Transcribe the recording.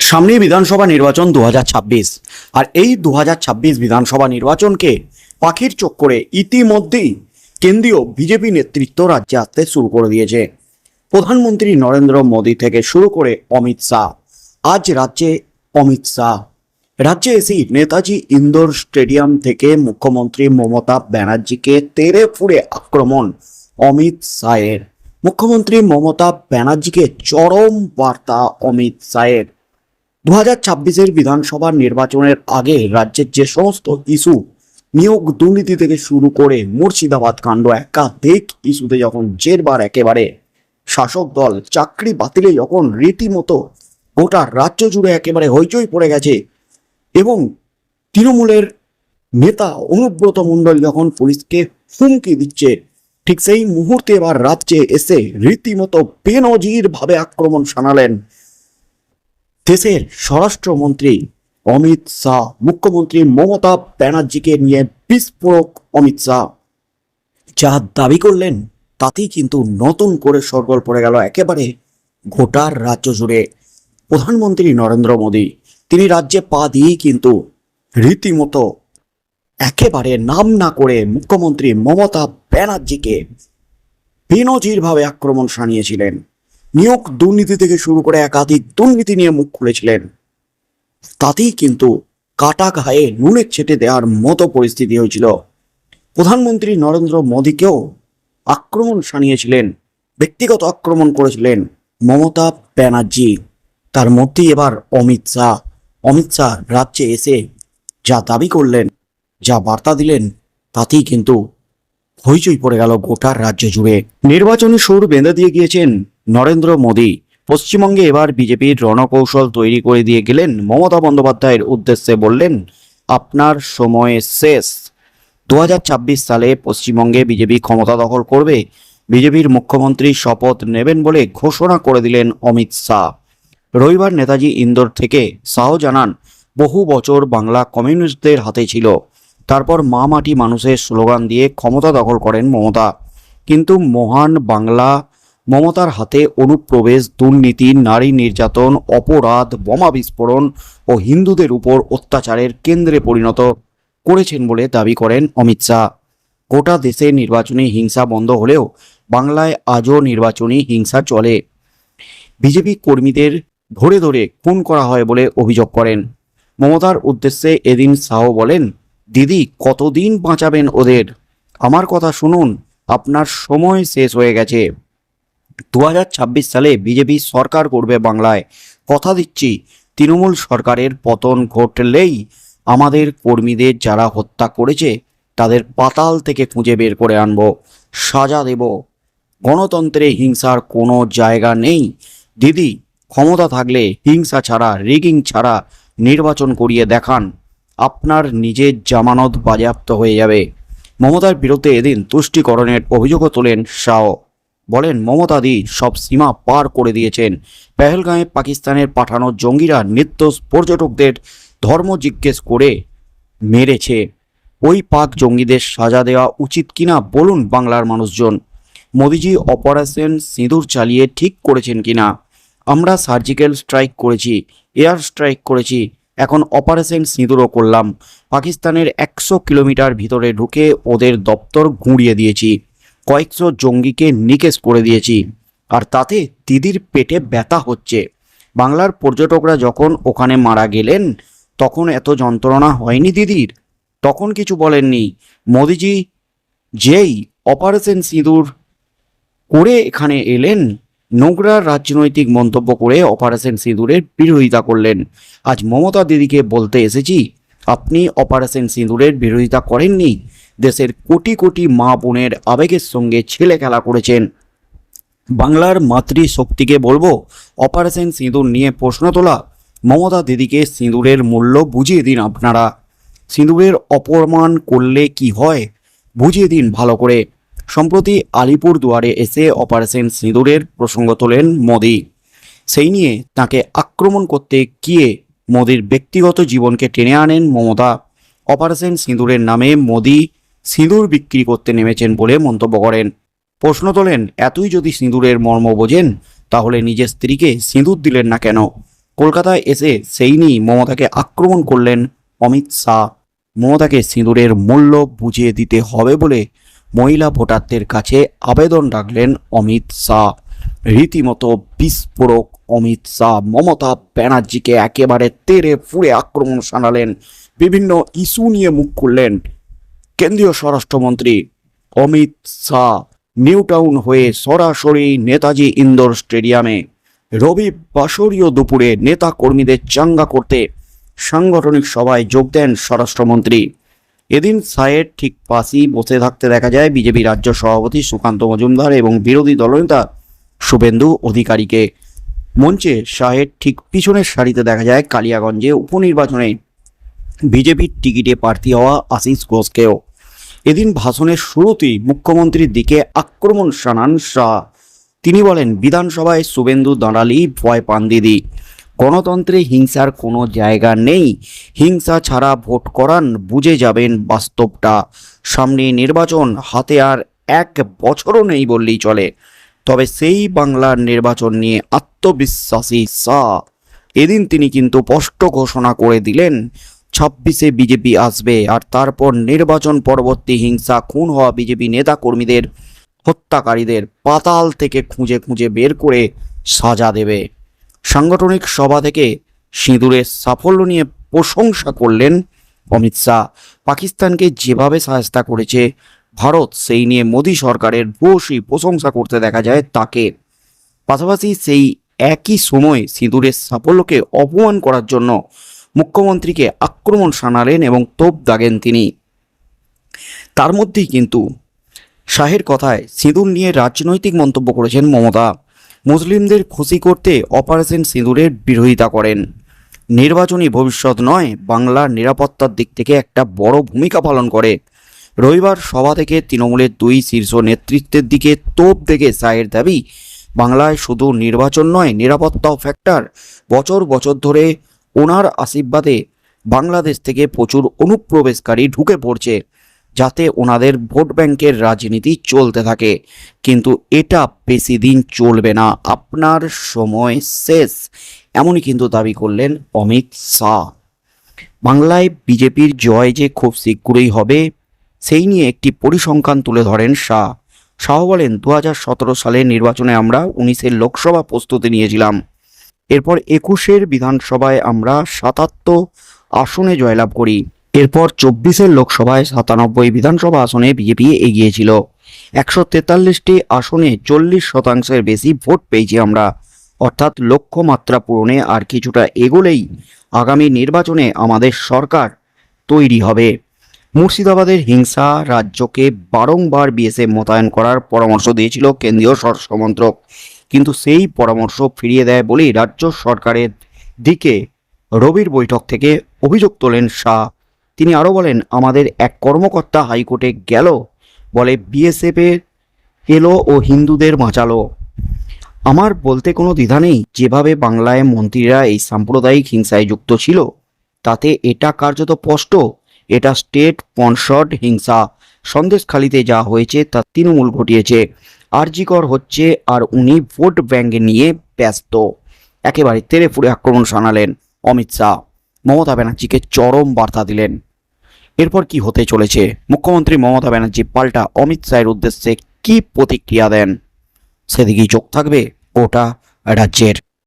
সামনে বিধানসভা নির্বাচন দু হাজার ছাব্বিশ। আর এই দু হাজার ছাব্বিশ বিধানসভা নির্বাচনকে পাখির চোখ করে ইতিমধ্যেই কেন্দ্রীয় বিজেপি নেতৃত্ব রাজ্যে আসতে শুরু করে দিয়েছে। প্রধানমন্ত্রী নরেন্দ্র মোদী থেকে শুরু করে অমিত শাহ। আজ রাজ্যে অমিত শাহ। রাজ্যে এসেই নেতাজি ইন্দোর স্টেডিয়াম থেকে মুখ্যমন্ত্রী মমতা ব্যানার্জিকে তেড়ে ফুড়ে আক্রমণ অমিত শাহের। মুখ্যমন্ত্রী মমতা ব্যানার্জিকে চরম বার্তা অমিত শাহের। দু হাজার ছাব্বিশের বিধানসভা নির্বাচনের আগে রাজ্যের যে সমস্ত ইস্যু নিয়োগ দুর্নীতি থেকে শুরু করে মুর্শিদাবাদ কাণ্ড একাধিক ইস্যুতে যখন জেরবার একেবারে, শাসক দল চাকরি বাতিলে যখন রীতিমতো গোটা রাজ্য জুড়ে একেবারে হইচই পড়ে গেছে এবং তৃণমূলের নেতা অনুব্রত মণ্ডল যখন পুলিশকে হুমকি দিচ্ছে, ঠিক সেই মুহূর্তে এবার রাজ্যে এসে রীতিমতো বেনজির ভাবে আক্রমণ শানালেন। দেশের স্বরাষ্ট্রমন্ত্রী অমিত শাহ, মুখ্যমন্ত্রী মমতা ব্যানার্জিকে নিয়ে বিস্ফোরক অমিত শাহ। যা দাবি করলেন, তাতেই কিন্তু নতুন করে সরগোল পড়ে গেল একেবারে গোটার রাজ্য জুড়ে। প্রধানমন্ত্রী নরেন্দ্র মোদী, তিনি রাজ্যে পা দিয়েই কিন্তু রীতিমতো একেবারে নাম না করে মুখ্যমন্ত্রী মমতা ব্যানার্জিকে বেনজিরভাবে আক্রমণ শানিয়েছিলেন। নিয়োগ দুর্নীতি থেকে শুরু করে একাধিক দুর্নীতি নিয়ে মুখ খুলেছিলেন। তাতেই কিন্তু কাটা ঘায়ে নুনের ছেটে দেওয়ার মতো পরিস্থিতি হয়েছিল। প্রধানমন্ত্রী নরেন্দ্র মোদীকেও আক্রমণ শানিয়েছিলেন, ব্যক্তিগত আক্রমণ করেছিলেন মমতা ব্যানার্জি। তার মধ্যেই এবার অমিত শাহ। অমিত শাহ রাজ্যে এসে যা দাবি করলেন, যা বার্তা দিলেন, তাতেই কিন্তু হইচই পড়ে গেল গোটার রাজ্য জুড়ে। নির্বাচনী সুর বেঁধে দিয়ে গিয়েছেন নরেন্দ্র মোদী। পশ্চিমবঙ্গে এবার বিজেপির রণকৌশল তৈরি করে দিয়ে গেলেন মমতা বন্দ্যোপাধ্যায়ের উদ্দেশ্যে বললেন, আপনার সময় শেষ। দু হাজার ছাব্বিশ সালে পশ্চিমবঙ্গে বিজেপি ক্ষমতা দখল করবে। বিজেপির মুখ্যমন্ত্রী শপথ নেবেন বলে ঘোষণা করে দিলেন অমিত শাহ। রবিবার নেতাজি ইন্দোর থেকে শাহ জানান, বহু বছর বাংলা কমিউনিস্টদের হাতে ছিল। তারপর মা মাটি মানুষের স্লোগান দিয়ে ক্ষমতা দখল করেন মমতা। কিন্তু মহান বাংলা মমতার হাতে অনুপ্রবেশ, দুর্নীতি, নারী নির্যাতন, অপরাধ, বোমা বিস্ফোরণ ও হিন্দুদের উপর অত্যাচারের কেন্দ্রে পরিণত করেছেন বলে দাবি করেন অমিত শাহ। গোটা দেশে নির্বাচনী হিংসা বন্ধ হলেও বাংলায় আজও নির্বাচনী হিংসা চলে। বিজেপি কর্মীদের ধরে ধরে খুন করা হয় বলে অভিযোগ করেন। মমতার উদ্দেশ্যে এদিন শাহ বলেন, দিদি, কতদিন বাঁচাবেন ওদের? আমার কথা শুনুন, আপনার সময় শেষ হয়ে গেছে। দু হাজার ছাব্বিশ সালে বিজেপি সরকার করবে বাংলায়। কথা দিচ্ছি, তৃণমূল সরকারের পতন ঘটলেই আমাদের কর্মীদের যারা হত্যা করেছে, তাদের পাতাল থেকে খুঁজে বের করে আনব। সাজা দেব। গণতন্ত্রে হিংসার কোনো জায়গা নেই। দিদি, ক্ষমতা থাকলে হিংসা ছাড়া রিগিং ছাড়া নির্বাচন করিয়ে দেখান। আপনার নিজের জামানত বাজেয়াপ্ত হয়ে যাবে। মমতার বিরুদ্ধে এদিন তুষ্টিকরণের অভিযোগও তোলেন শাহ। বলেন, মমতাদি সব সীমা পার করে দিয়েছেন। পেহেলগাঁয়ে পাকিস্তানের পাঠানো জঙ্গিরা নিত্য পর্যটকদের ধর্ম জিজ্ঞেস করে মেরেছে। ওই পাক জঙ্গিদের সাজা দেওয়া উচিত কিনা বলুন বাংলার মানুষজন। মোদিজি অপারেশন সিঁদুর চালিয়ে ঠিক করেছেন কিনা? আমরা সার্জিক্যাল স্ট্রাইক করেছি, এয়ার স্ট্রাইক করেছি, এখন অপারেশন সিঁদুরও করলাম। পাকিস্তানের একশো কিলোমিটার ভিতরে ঢুকে ওদের দপ্তর গুঁড়িয়ে দিয়েছি। কয়েকশো জঙ্গিকে নিকেশ করে দিয়েছি। আর তাতে দিদির পেটে ব্যথা হচ্ছে। বাংলার পর্যটকরা যখন ওখানে মারা গেলেন, তখন এত যন্ত্রণা হয়নি দিদির? তখন কিছু বলেননি। মোদিজি যেই অপারেশন সিঁদুর করে এখানে এলেন নোংরা রাজনৈতিক মন্তব্য করে অপারেশন সিঁদুরের বিরোধিতা করলেন। আজ মমতা দিদিকে বলতে এসেছি, আপনি অপারেশন সিঁদুরের বিরোধিতা করেননি? দেশের কোটি কোটি মা বোনের আবেগের সঙ্গে ছেলে খেলা করেছেন। বাংলার মাতৃশক্তিকে বলব, অপারেশন সিঁদুর নিয়ে প্রশ্ন তোলা, মমতা দিদিকে সিঁদুরের মূল্য বুঝিয়ে দিন আপনারা। সিঁদুরের অপমান করলে কি হয়, বুঝিয়ে দিন ভালো করে। সম্প্রতি আলিপুর দুয়ারে এসে অপারেশন সিঁদুরের প্রসঙ্গ তোলেন মোদি। সেই নিয়ে তাকে আক্রমণ করতে গিয়ে মোদির ব্যক্তিগত জীবনকে টেনে আনেন মমতা। অপারেশন সিঁদুরের নামে মোদি সিঁদুর বিক্রি করতে নেমেছেন বলে মন্তব্য করেন। প্রশ্ন তোলেন, এতই যদি সিঁদুরের মর্ম বোঝেন, তাহলে নিজের স্ত্রীকে সিঁদুর দিলেন না কেন? কলকাতায় এসে সেই নিয়ে মমতাকে আক্রমণ করলেন অমিত শাহ। মমতাকে সিঁদুরের মূল্য বুঝিয়ে দিতে হবে বলে মহিলা ভোটারদের কাছে আবেদন রাখলেন অমিত শাহ। রীতিমতো বিস্ফোরক অমিত শাহ মমতা ব্যানার্জিকে একেবারে তেড়ে ফুড়ে আক্রমণ শানালেন বিভিন্ন ইস্যু নিয়ে মুখ খুললেন কেন্দ্রীয় স্বরাষ্ট্রমন্ত্রী অমিত শাহ নিউ টাউন হয়ে সরাসরি নেতাজি ইন্দোর স্টেডিয়ামে রবি বাসরীয় দুপুরে নেতা কর্মীদের চাঙ্গা করতে সাংগঠনিক সভায় যোগ দেন স্বরাষ্ট্রমন্ত্রী। এদিন সায়ের ঠিক পাশেই বসে থাকতে দেখা যায় বিজেপি রাজ্য সভাপতি সুকান্ত মজুমদার এবং বিরোধী দলনেতা শুভেন্দু অধিকারীকে। মঞ্চে শাহের ঠিক পিছনের সারিতে দেখা যায় কালিয়াগঞ্জে উপনির্বাচনে বিজেপির টিকিটে প্রার্থী হওয়া আশিস ঘোষকেও। এদিন ভাষণের শুরুতেই মুখ্যমন্ত্রীর দিকে আক্রমণ শানান শাহ। তিনি বলেন, বিধানসভায় শুভেন্দু দাঁড়ালেই ভয় পান দিদি। গণতন্ত্রে হিংসার কোনো জায়গা নেই। হিংসা ছাড়া ভোট করান বুঝে যাবেন বাস্তবটা। সামনে নির্বাচন, হাতে আর এক বছরও নেই বললেই চলে। তবে সেই বাংলার নির্বাচন নিয়ে আত্মবিশ্বাসী শাহ। এদিন তিনি কিন্তু স্পষ্ট ঘোষণা করে দিলেন ছাব্বিশে বিজেপি আসবে আর তারপর নির্বাচন পরবর্তী হিংসা, খুন হওয়া বিজেপি নেতা কর্মীদের হত্যাকারীদের পাতাল থেকে খুঁজে খুঁজে বের করে সাজা দেবে। সাংগঠনিক সভা থেকে সিঁদুরের সাফল্য নিয়ে প্রশংসা করলেন অমিত শাহ। পাকিস্তানকে যেভাবে সাহায্য করেছে, ভারত সেই নিয়ে মোদী সরকারের ভূয়সী প্রশংসা করতে দেখা যায় তাকে। পাশাপাশি সেই একই সময় সিঁদুরের সাফল্যকে অপমান করার জন্য মুখ্যমন্ত্রীকে আক্রমণ শানালেন এবং তোপ দাগেন তিনি। তার মধ্যেই কিন্তু শাহের কথায় সিঁদুর নিয়ে রাজনৈতিক মন্তব্য করেছেন মমতা। মুসলিমদের খুশি করতে অপারেশন সিঁদুরের বিরোধিতা করেন। নির্বাচনী ভবিষ্যৎ নয়, বাংলার নিরাপত্তার দিক থেকে একটা বড় ভূমিকা পালন করে। রবিবার সভা থেকে তৃণমূলের দুই শীর্ষ নেতৃত্বের দিকে তোপ দেখে শাহের দাবি, বাংলায় শুধু নির্বাচন নয়, নিরাপত্তাও ফ্যাক্টর বছর বছর ধরে ওনার আশীর্বাদে বাংলাদেশ থেকে প্রচুর অনুপ্রবেশকারী ঢুকে পড়ছে, যাতে ওনাদের ভোট ব্যাংকের রাজনীতি চলতে থাকে। কিন্তু এটা বেশি দিন চলবে না, আপনার সময় শেষ, এমনই কিন্তু দাবি করলেন অমিত শাহ। বাংলায় বিজেপির জয় যে খুব শীঘ্রই হবে, সেই নিয়ে একটি পরিসংখ্যান তুলে ধরেন শাহ। শাহ বলেন দু সালের নির্বাচনে আমরা উনিশের লোকসভা প্রস্তুতি নিয়েছিলাম। এরপর একুশের বিধানসভায় আমরা সাতাত্তর আসনে জয়লাভ করি। এরপর চব্বিশের লোকসভায় সাতানব্বই বিধানসভা আসনে বিজেপি এগিয়েছিল একশো তেতাল্লিশটি আসনে চল্লিশ শতাংশের বেশি ভোট পেয়েছি আমরা। অর্থাৎ লক্ষ্যমাত্রা পূরণে আর কিছুটা এগোলেই আগামী নির্বাচনে আমাদের সরকার তৈরি হবে। মুর্শিদাবাদের হিংসা রাজ্যকে বারংবার বিএসএফ মোতায়েন করার পরামর্শ দিয়েছিল কেন্দ্রীয় স্বরাষ্ট্রমন্ত্রক। কিন্তু সেই পরামর্শ ফিরিয়ে দেয় বলেই রাজ্য সরকারের দিকে রবির বৈঠক থেকে অভিযোগ তোলেন শাহ। তিনি আরও বলেন, আমাদের এক কর্মকর্তা হাইকোর্টে গেল, বলে বিএসএফের এলো ও হিন্দুদের বাঁচালো। আমার বলতে কোনো দ্বিধা নেই, যেভাবে বাংলায় মন্ত্রীরা এই সাম্প্রদায়িক হিংসায় যুক্ত ছিল, তাতে এটা কার্যত স্পষ্ট। এটা স্টেট স্পন্সর্ড হিংসা। সন্দেশখালিতে যা হয়েছে তা তৃণমূল ঘটিয়েছে। আরজিকর হচ্ছে আর উনি ভোট ব্যাঙ্কে নিয়ে ব্যস্ত। একেবারে তেরে ফুড়ে আক্রমণ শানালেন অমিত শাহ। মমতা ব্যানার্জিকে চরম বার্তা দিলেন। এরপর কি হতে চলেছে? মুখ্যমন্ত্রী মমতা ব্যানার্জি পাল্টা অমিত শাহের উদ্দেশ্যে কি প্রতিক্রিয়া দেন? সেদিকেই চোখ থাকবে ওটা রাজ্যের